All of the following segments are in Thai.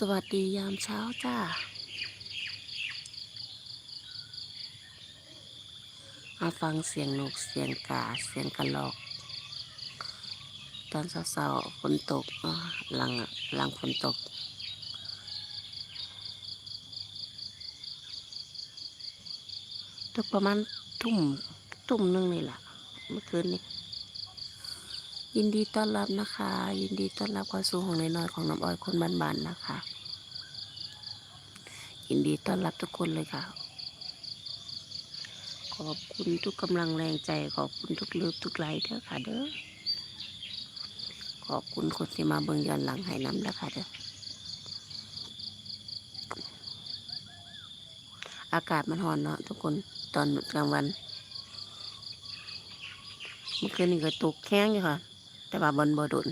สวัสดียามเช้าจ้ามาฟังเสียงนกเสียงกาเสียงกระรอก ตอนเช้าๆฝนตกหลังหลังฝนตก ตกประมาณทุ่มทุ่มหนึงนี่แหละเมื่อคืนนี้ ยินดีต้อนรับนะคะ ยินดีต้อนรับเข้าสู่ห้องน้อยๆของน้ำอ้อยคนบ้านๆนะคะ ยินดีต้อนรับทุกคนเลยค่ะ ขอบคุณทุกกำลังแรงใจ ขอบคุณทุกเลือบทุกไลค์เด้อค่ะ เด้อขอบคุณคนที่มาเบิ่งย้อนหลังให้น้ำเด้อค่ะเด้ออากาศมันร้อนเนาะทุกคนตอนกลางวันเมื่อคืนนี้ก็ตกแข้งอยู่ค่ะ แต่ว่าบนบ่ดุน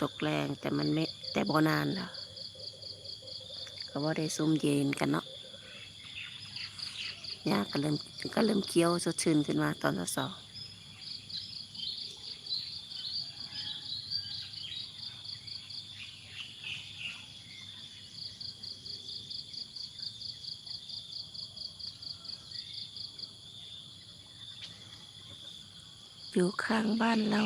ตกแรงแต่มันไม่แต่บ่นานแล้วก็ว่าได้ซุ่มเย็นกันเนาะหญ้าก็เริ่มก็เริ่มเคี้ยวสดชื่นขึ้นมาตอนสอง อยู่ข้างบ้านเรา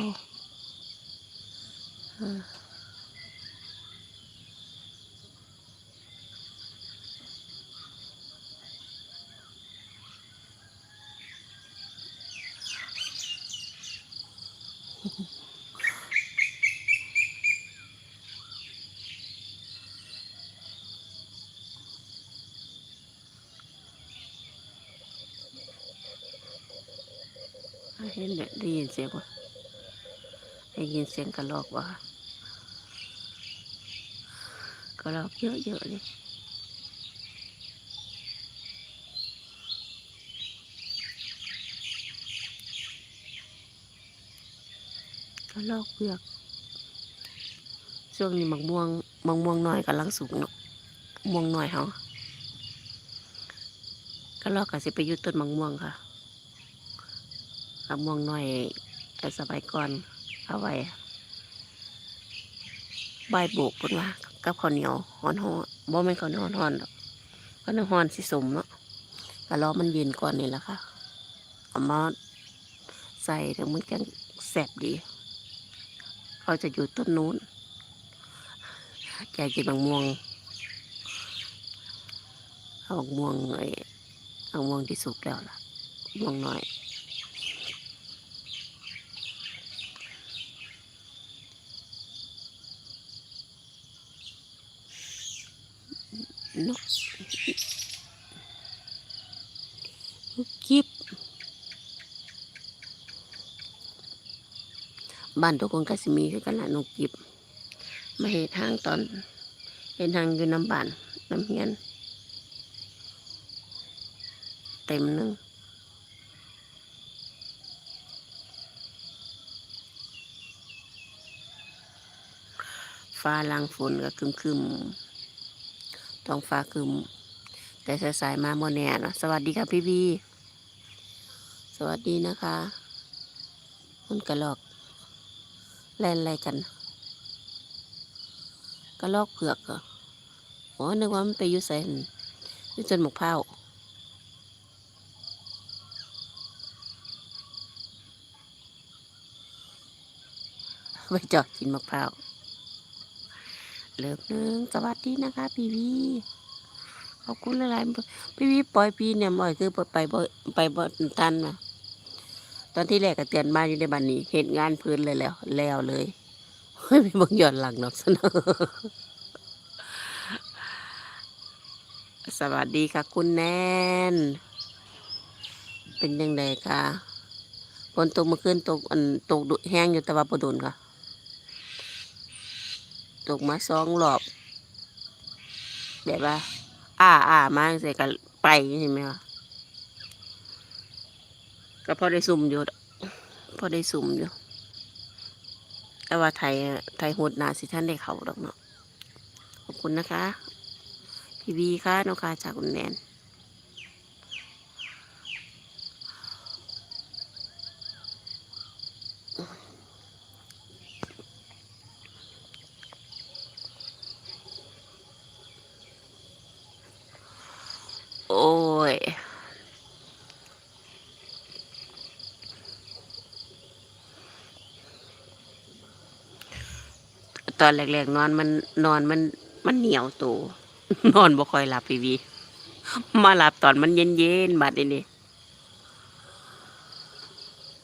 ห็นเนี่ยได้ยินเสียงวะได้ยินเสียงกระรอกวะกระรอกเยอะๆเลยกระรอกเปลือกช่วงนี้มักม่วงมักม่วงน้อยกำลังสูงเนาะม่วงน้อยเฮากระรอกก็สิไปอยู่ต้นมังม่วงค่ะ มักม่วงหน้อยแต่สมัยก่อนเอาไว้ใบายโบกพิ่นว่ากับข้าวเหนียวฮ้อนบ่แม่นข้าวเหนียวฮ้อนๆดอกข้าวเหนียวฮ้อนสิสมเนาะก็รอมันเย็นก่อนนี่แหละค่ะเอามาใส่ถึงมันจังแซ่บดี เขาจะอยู่ต้นนู้นแกกินบางม่วงเอาบางม่วงไอ้บางม่วงที่สุกแล้วล่ะม่วงน้อย นกนกกิบบ้านทุกคนก็สิมีคือกันละนกกิบมาเห็นทางตอนเห็นทางอยู่น้ำบานน้ำเฮียน เต็มหนึงฟ้าลางฝนก็คึมคึมๆ ท้องฟ้าคึมแต่สายๆมาโมแน่นะสวัสดีค่ะพี่บีสวัสดีนะคะคุณกระลอกแล่นอะไรกันกระลอกเผือกเหรออ๋อนึกว่ามันไปยู่ใส่หั่นยู่จนหมกเผาวไปจอดกินมะพร้าว เลิกนึงสวัสดีนะคะ พี่วีขอบคุณหลายๆพี่วีปล่อยปีเนี่ยบ่อยคือไปบ่ไปบ่ทันนะตอนที่แรกก็เตือนมาอยู่ในบ้านนี้ เห็นงานพื้นเลยแล้ว แล้วเลยไม่มีบางย้อนหลังดอกซะเนอสวัสดีค่ะ คุณแนน เป็นยังไงคะฝนตกเมื่อคืนตกอันตกดุแห้งอยู่แต่ว่าประดุนค่ะ ตกมาสองรอบแบบว่าอ่าอ่ามาใส่กันไปใช่ไหมคะก็พอได้ซุ่มอยู่พอได้ซุ่มอยู่แต่ว่าไทยไทยโหดนาสิท่านได้เขาดอกเนาะขอบคุณนะคะพี่บีค่ะน้องคาจากคุณแนน ตอนแรกๆนอนมันนอนมัน มันเหนียวตัวนอนบ่ค่อยหลับพี่วีมาหลับตอนมันเย็นๆบัดนี้นี่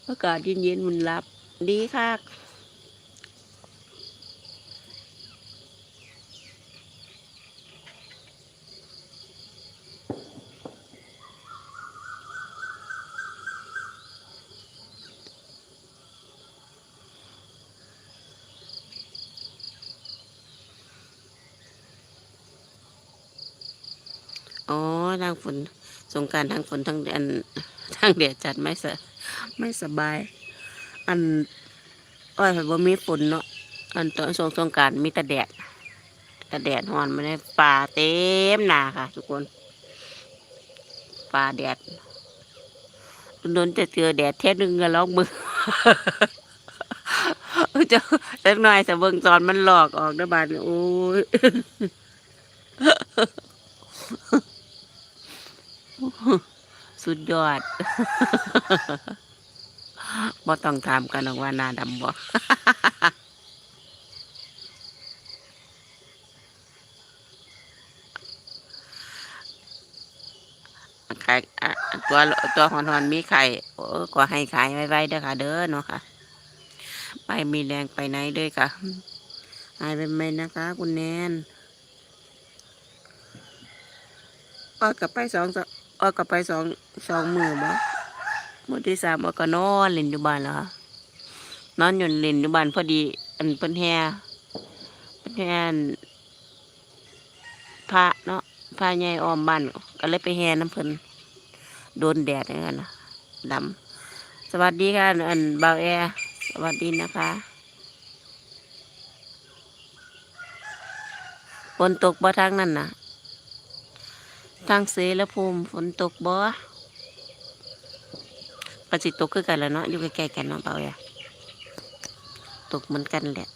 อากาศเย็นๆมันหลับดีค่ะ อ๋อทางฝนสงการทางฝนทางอันทางแดดจัดไม่สไม่สบาย อันอ้อยบ่มีฝนเนาะอันตอนสงสงการมีแต่แดดแต่แดดหอนมาได้ป่าเต็มนาค่ะ ทุกคนป่าแดดโดนจะเจอแดดแท้นึงก็ลอกมือจะสักหน่อยสะเบิงตอนมันหลอกออกนะบานโอ้ย สุดยอดบ่ต้องถามกันหรอกว่าหน้าดำบ่ไข่ตัวตัวหอนหอนมีไข่โอ้ก็ให้ขายไว้ๆเด้อค่ะ เด้อเนาะค่ะ ไปมีแรงไปไหนด้วยค่ะหายไปไหมนะคะ คุณแนนออกกลับไปสองสอง ออกกลับไปสองสองมือบ่มือที่สามออกก็นอนเล่นอยู่บ้านแล้วนอนอยู่เล่นอยู่บ้านพอดี อันเพิ่นแห่เพิ่นแห่พระเนาะพระใหญ่ออมบ้านก็เลยไปแห่น้ำเพิ่นโดนแดดอย่างนั้นนะดำสวัสดีค่ะอันเบ่าแอร์สวัสดีนะคะฝนตกบ่ทางนั้นนะ ทางเสรภูมิฝนตกบ่ก็สิตกคือกันแหล้วเนาะอยู่ใกล้ๆกันเนาะบ่าวแอร์ตกเหมือนกันแหละ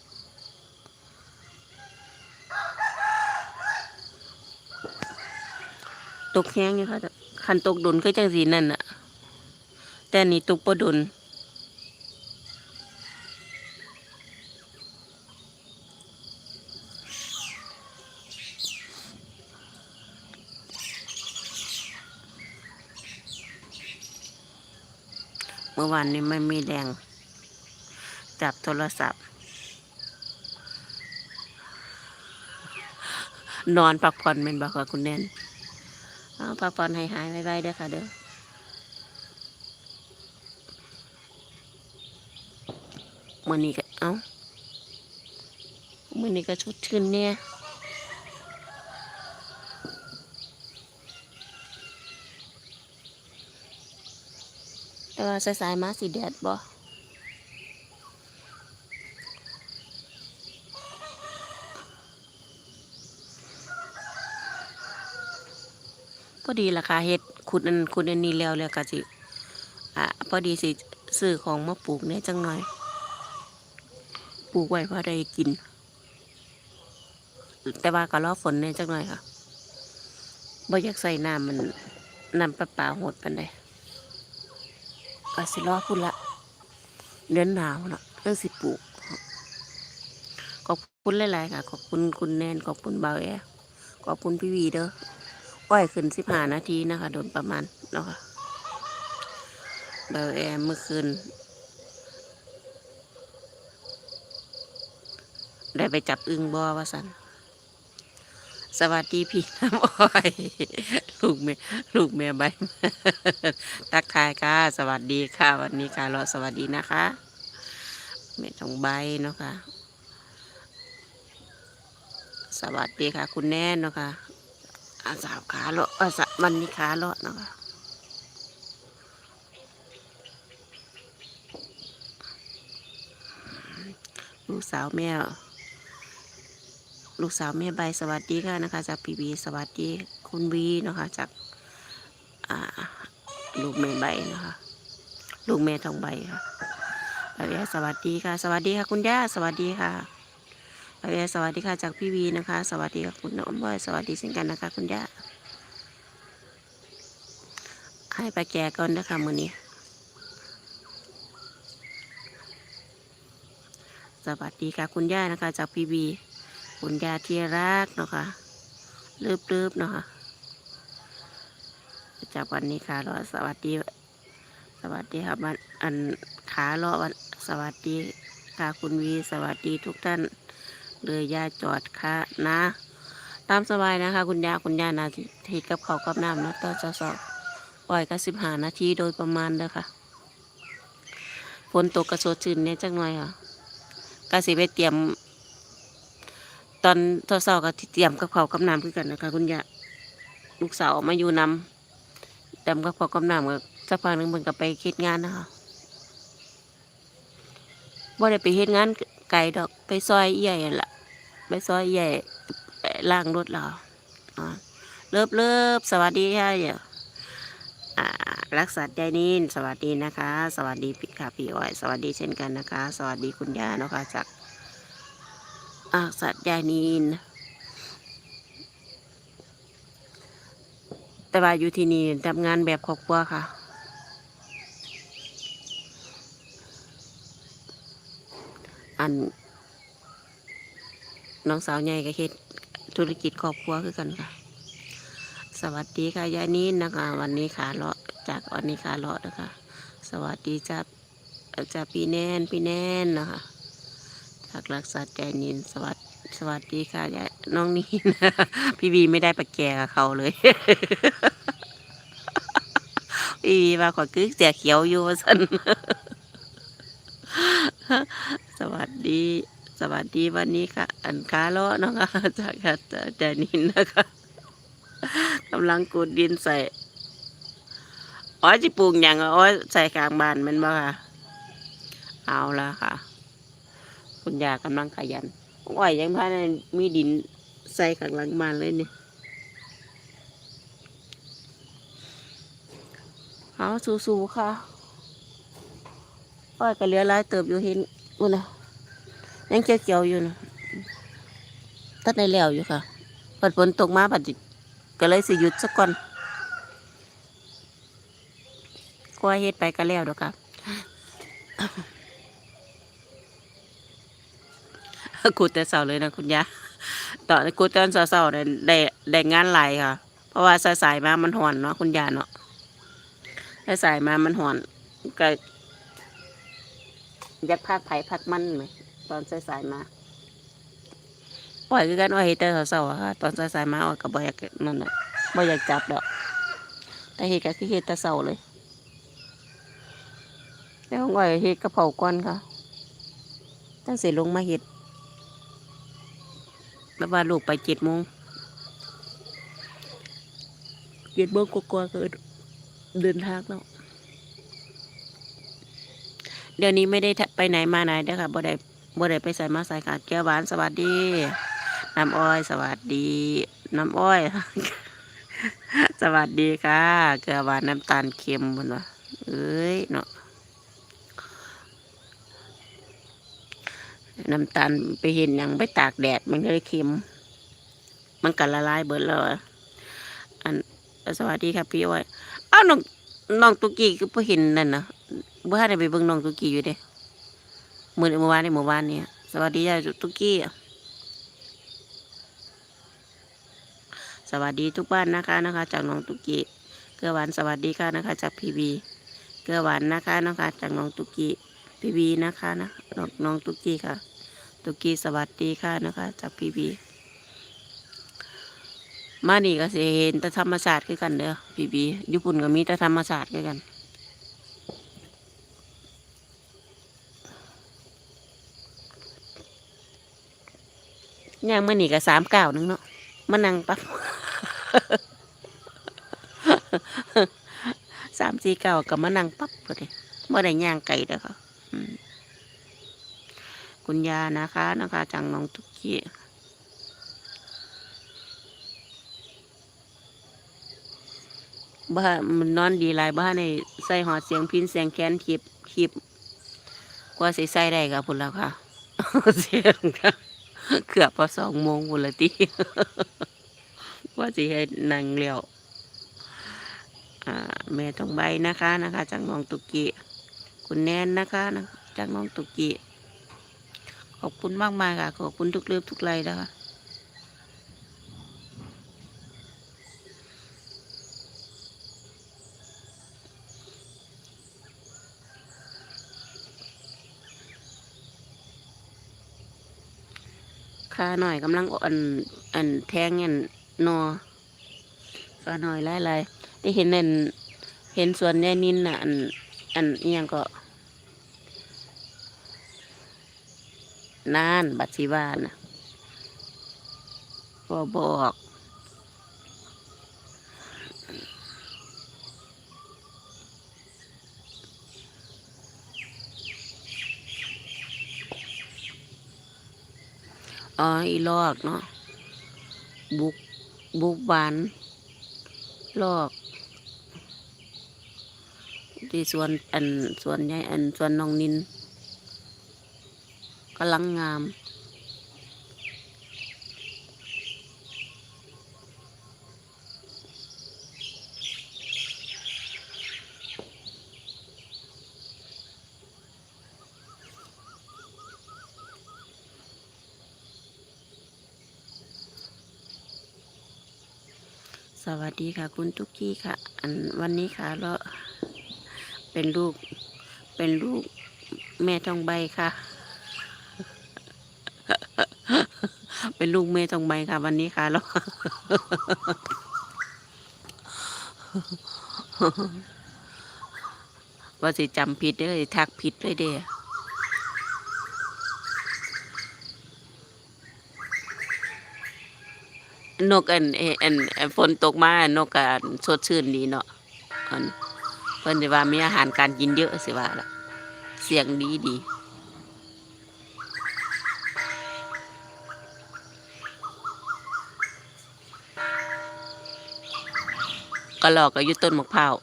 ตกแห้งอยู่ค่ะคันตกดุนคือจังสีนั่นน่ะแต่นี่ตกบ่ดุน มื่อวานนี้ไม่มีแรง จับโทรศัพท์ นอนพักผ่อนเป็นบ่ค่ะคุณแนนเอาพักผ่อนให้หายไวๆเด้อค่ะเด้อมื่อนี้ก็เอ้ามื่อนี้ก็ชุดชื่นเนี่ย แต่ว่าสายๆมาสีแดดบ่พอดีราคาเฮ็ดขุดอันขุดอันนี้แล้วแล้วก็สิอะพอดีสิซื้อของมาปลูกเนี่ยจังหน่อย ปลูกไว้พอได้กิน แต่ว่าก็รอฝนเนี่ยจังหน่อยค่ะบ่อยากใส่น้ำมันน้ำประปาหดปันใด ก็สิรอพุ่นละเดือนหนาวนะเรื่องสิปลูกขอบคุณหลายๆค่ะขอบคุณคุณแนนขอบคุณเบาแอร์ขอบคุณพี่วีเด้ออ้อยขึ้นสิบห้านาทีนะคะโดนประมาณเนาะค่ะเบาแอร์เมื่อคืนได้ไปจับอึงบอว่าสัน สวัสดีพี่น้ำอ้อย ลูกแม่ลูกแม่ใบทักทายค่ะ สวัสดีค่ะ วันนี้ค่ะรอสวัสดีนะคะแม่ทองใบเนาะค่ะ สวัสดีค่ะ คุณแน่นเนาะค่ะอาสาวขาเลาะอาสาวันนี้ขาเลาะเนาะค่ะลูกสาวแม่ ลูกสาวแม่ใบสวัสดีค่ะนะคะ จากพีบีสวัสดีคุณวีนะคะจากลูกแม่ใบนะคะลูกแม่ทองใบค่ะปาเวียสวัสดีค่ะ สวัสดีค่ะ คุณย่าสวัสดีค่ะปาเวียสวัสดีค่ะจากพี่วีนะคะ สวัสดีค่ะคุณน้องบอยสวัสดีเช่นกันนะคะ คุณย่าให้ไปแก่ก่อนนะคะมือนี้สวัสดีค่ะคุณย่านะคะจากพีบี คุณยาที่รักเนาะค่ะเลิบๆเนาะค่ะจากวันนี้ค่ะรอสวัสดี สวัสดีครับวันอันขาเลาะวันสวัสดีค่ะคุณวีสวัสดีทุกท่านเลยยาจอดค่ะนะ ตามสบายนะคะ คุณยาคุณยานาทีกับเขากับน้ำนาะตอนเช้าๆปล่อยก็สิบห้านาทีโดยประมาณเด้อค่ะฝนตกกระโชดชื่นเนี่ยจังหน่อยค่ะก็สิไปเตรียม ตอนเช้าๆก็เตรียมกับเขากับน้ำคือกันนะคะคุณย่าลูกสาวมาอยู่นำเตรียมกับเขากับน้ำก็สักพักหนึ่งมันก็ไปคิดงานนะคะว่าได้ไปเฮ็ดงานไกลดอกไปซอยใหญ่ละไปซอยใหญ่ล่างรถเราเลิบเลิบสวัสดีค่ะเดี๋ยวอ่ารักษาใจนินสวัสดีนะคะ สวัสดีพี่ค่ะพี่อ้อย สวัสดีเช่นกันนะคะ สวัสดีคุณย่านะคะจาก อาสัตยานินแต่ว่าอยู่ที่นี่ทำงานแบบครอบครัวค่ะ อัน น้องสาวใหญ่ก็เฮ็ดธุรกิจครอบครัวคือกันค่ะ สวัสดีค่ะยายนินนะคะ วันนี้ขาเลาะจากวันนี้ขาเลาะนะคะ สวัสดีจ้าจ้าพี่แนนพี่แนนนะคะ จากรักษาใจนินสวัสดสวัสดีค่ะยายน้องนินะพี่บีไม่ได้ไปแกกับเขาเลย พี่บีว่าขอคือเสียเขียวอยู่สันสวัสดีสวัสดีวันนี้ค่ะ อันขาเลาะนาะค่ะจากแต่นินนะคะกำลังกูดดินใส่อ๋อจิปลูกอย่างอ๋อใส่กลางบานมันบ่ค่ะ เอาละค่ะ คุณยากำลังขยันอ้อยยังพาในมีดินใส่ข้างหลังบ้านเลยเนี่ยเอาสู้ๆค่ะอ้อยก็เหลือหลายเติบอยู่เห็นอุ่นนะยังเกี่ยวๆอยู่นะตัดในแล้วอยู่ค่ะปัดฝนตกมาปัดก็เลยสิหยุดสักก่อนกลัวเฮ็ดไปก็แล้วดอกครับ กูแต่เสาเลยนะคุณยาตอนกูตอนเสาๆเนี่ยได้ได้งานไหลค่ะ เพราะว่าสายๆมามันหอนเนาะคุณยาเนาะสายๆมามันหอนก็ยัดพักไผ่พักมันไหมตอนสายๆมาปล่อยคือกันว่าเฮ็ดแต่เสาๆอะค่ะตอนสายๆมาออกก็บ่อยากนั่นน่ะบ่อยากจับดอกแต่เฮก็คือเฮ็ดแต่เสาเลยแล้วง่อยเฮกระเพราก่อนค่ะตั้งสิลงมาเฮ็ด แล้วว่าลูกไปเจ็ดโมงเจ็ดโมงกว่าๆก็เดินทางแล้ว เดี๋ยวนี้ไม่ได้ไปไหนมาไหนเด้อค่ะบ่ได้บ่ได้ไปใส่มาใส่ขาดแก้วหวานสวัสดี น้ำอ้อย สวัสดี น้ำอ้อย สวัสดีค่ะ เกลือหวานน้ำตาลเค็มบนวะเอ้ยเนาะ น้ำตาลไปเห็นหยังไปตากแดดมันก็เลยเค็ม มันก็ละลายเบิดแล้วอะอันสวัสดีค่ะพี่อ้อยอ้าวน้องน้องตุกี้คือพอเห็นนั่นนะบ่ทันได้ไปเบิ่งน้องตุกี้อยู่เด้มื้อเมื่อวานในเมื่อวานนี้สวัสดีจ้าตุกี้สวัสดีทุกบ้านนะคะนะคะ จากน้องตุกี้เกลือหวานสวัสดีค่ะนะคะ จากพีบีเกลือหวานนะคะนะคะ จากน้องตุกี้พีบีนะคะนะน้องตุกี้ค่ะ ตุกี้สวัสดีค่ะนะคะ จากพีบีมานี่ก็สิเห็นแต่ธรรมชาสติคือกันเด้อพีบีญี่ปุ่นก็มีแต่ธรรมชาสติคือกันย่างมื่อนี่ก็สามเก้านึงเนาะมานั่งปั๊บสามสี่เก้าก็มานั่งปั๊บพอดีเมื่อได้ย่างไก่เด้อค่ะ คุณยานะคะนะคะจังน้องทุกกี้บ้านมันนอนดีหลายบ้านในใส่หอดเสียงพินเสียงแค้นคลิปคลิปกว่าใสิใส่ได้กับพุ่นแล้วค่ะเสียงค่ะเกือบพอสองโมงพุ่นละติว่าสิให้นั่งเลี้ยวแม่ทองใบนะคะนะคะ จากน้องตุกกี้คุณแนนนะคะนะจากน้องตุกกี้ ขอบคุณมากมายค่ะ ขอบคุณทุกเลือทุกไลน์นะคะขาหน่อยกำลังอันอันแทงอันนอขาหน่อยไล่ไล่ได้เห็นอันเห็นสวนยายนินน่ะอันอันเอียงก็ นานบัตรสีบ้านน่ะบอบอกอ๋ออีลอกเนาะบุกบุกบานลอกที่สวนอันสวนใหญ่อันสวนน้องนิน กำลังงาม สวัสดีค่ะ คุณทุกกี้ค่ะ อันวันนี้ค่ะเราเป็นลูกเป็นลูกแม่ทองใบค่ะ เป็นลูกแม่ทองใบค่ะ วันนี้ค่ะเราว่าสิจำผิดเด้อทักผิดเลยเด้อนกอันเออันอันฝนตกมานกก็สดชื่นดีเนาะอันเพิ่นสิว่ามีอาหารการกินเยอะสิว่าล่ะ เสียงดีดี ก็หลอกก็อยู่ต้นมะพร้าว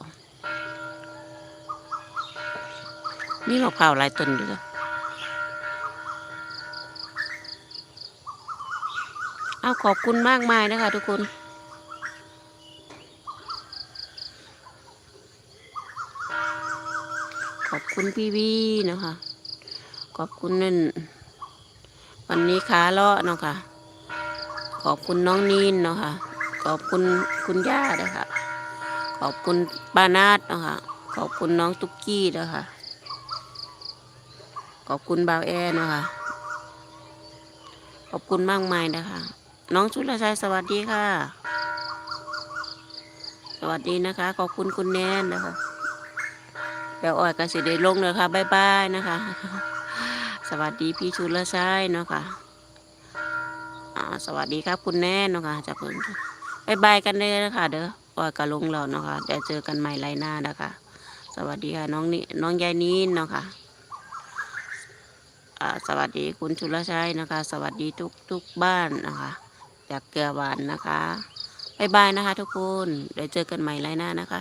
นี่มะพร้าวหลายต้นอยู่เด้อเอาขอบคุณมากมายนะคะ ทุกคนขอบคุณพี่วีนะคะ ขอบคุณนั่น วันนี้ขาเลาะเนาะค่ะ ขอบคุณน้องนีนเนาะค่ะ ขอบคุณคุณย่าด้วยค่ะ ขอบคุณป้านาดนะคะขอบคุณน้องตุ๊กกี้นะคะขอบคุณบ่าวแอเนะคะขอบคุณมากมายนะคะ น้องชุลชัยสวัสดีค่ะ สวัสดีนะคะ ขอบคุณคุณแนนนะคะเดี๋ยวอ่อยก็สิได้ลงเลยค่ะบ๊ายบายนะคะ สวัสดีพี่ชุลชัยเนาะค่ะอ่าสวัสดีครับคุณแน่เนาะค่ะจากเพิ่นบายบายกันเลยนะคะเด้อ อ่อยก็ลงเราเนาะค่ะเดี๋ยวเจอกันใหม่ไลน์หน้านะคะ สวัสดีค่ะน้องนี่น้องยายนีนเนาะค่ะอ่าสวัสดีคุณชุลชัยนะคะ สวัสดีทุกทุกบ้านนะคะ จากเกลือหวานนะคะบายบายนะคะทุกคนเดี๋ยวเจอกันใหม่ไลน์หน้านะคะ